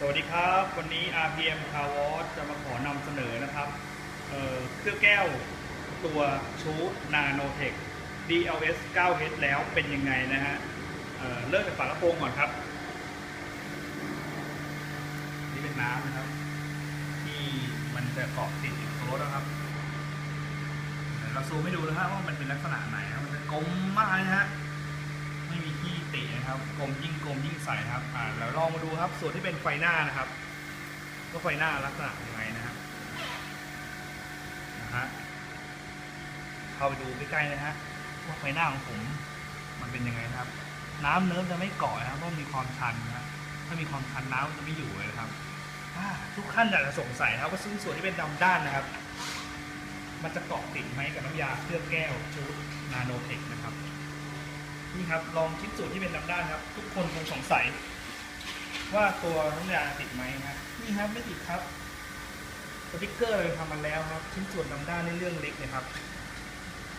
สวัสดีครับ วันนี้ RPM Car Wash จะมาขอนำเสนอนะครับเเครื่องแก้วตัวชูด Nanotech DLS 9H แล้วเป็นยังไงนะฮะเเริ่มจากฝากระโปรงก่อนครับ นี่เป็นน้ำนะครับ ที่มันจะเกาะติดอยู่กับรถนะครับ เราซูมให้ดูนะฮะว่ามันเป็นลักษณะไหนนะมันจะกลมมากนะฮะ ไม่มีที่ ตินะครับกลมยิ่งกลมยิ่งใสนะครับอ่าแล้วลองมาดูครับส่วนที่เป็นไฟหน้านะครับ ก็ไฟหน้าลักษณะยังไงนะครับนะฮะเข้าไปดูใกล้ๆนะฮะว่าไฟหน้าของผมมันเป็นยังไงนะครับ น้ำเนิ้มจะไม่เกาะนะครับเพราะมีความชันนะถ้ามีความชันน้ำจะไม่อยู่เลยนะครับทุกขั้นอยากจะสงสัยครับว่าซึ่งส่วนที่เป็นดำด้านนะครับ มันจะเกาะติดไหมกับน้ำยาเคลือบแก้วชูดนาโนเทคนะครับ นี่ครับลองชิ้นส่วนที่เป็นดำด้านครับ ทุกคนคงสงสัย ว่าตัวน้ำยาติดไหมครับนี่ครับไม่ติดครับสติ๊กเกอร์เราทำมันแล้วครับ ชิ้นส่วนดำด้านในเรื่องเล็กเนะครับ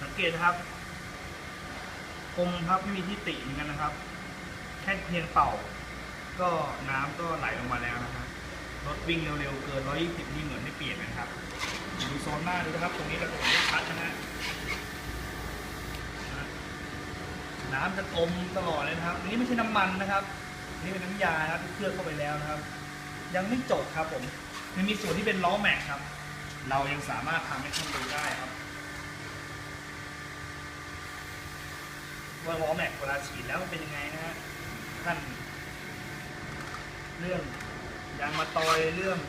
สังเกตนะครับคมครับไม่มีที่ติเหมือนกันนะครับ แค่เพียงเป่า ก็น้ำก็ไหลลงมาแล้วนะครับรถวิ่งเร็วๆเกิน 120 นี่เหมือนไม่เปลี่ยนนะครับดูโซนหน้าดูนะครับ ตรงนี้เราผมไม่ชัด น้ำจะกลมตลอดเลยนะครับอันนี้ไม่ใช่น้ำมันนะครับอันนี่เป็นน้ำยาครับที่เคลือบเข้าไปแล้วนะครับ ยังไม่จบครับผมมันมีส่วนที่เป็นล้อแม็กครับ เรายังสามารถทำให้ท่านดูได้ครับว่าล้อแม็กเวลาฉีดแล้วเป็นยังไงนะฮะท่านเรื่องยางมาตอยเรื่อง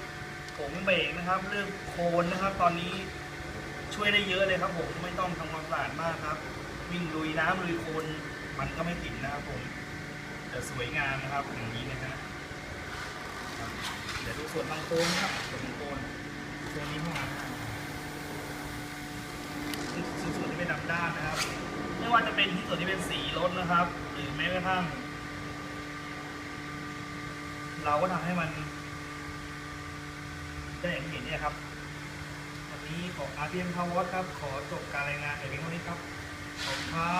ผงเบรกนะครับ เรื่องโคนนะครับ ตอนนี้ช่วยได้เยอะเลยครับผมไม่ต้องทำความสะอาดมากครับ วิ่งลุยน้ำลุยโคลน มันก็ไม่ติดนะครับผมแต่สวยงามนะครับอย่างนี้นะฮะเดี๋ยวดูส่วนบางโคนครับส่วนบางโคนตัวนี้เข้ามานะครับนี่คือส่วนที่เป็นดำด้านนะครับ ไม่ว่าจะเป็นที่ส่วนที่เป็นสีรถนะครับ หรือแม้กระทั่ง เราก็ทำให้มันได้อย่างที่เห็นเนี่ยครับวันนี้ของ RPM Power Watt ครับ ขอจบการรายงานแต่เพียงเท่านี้ครับขอบคุณครับ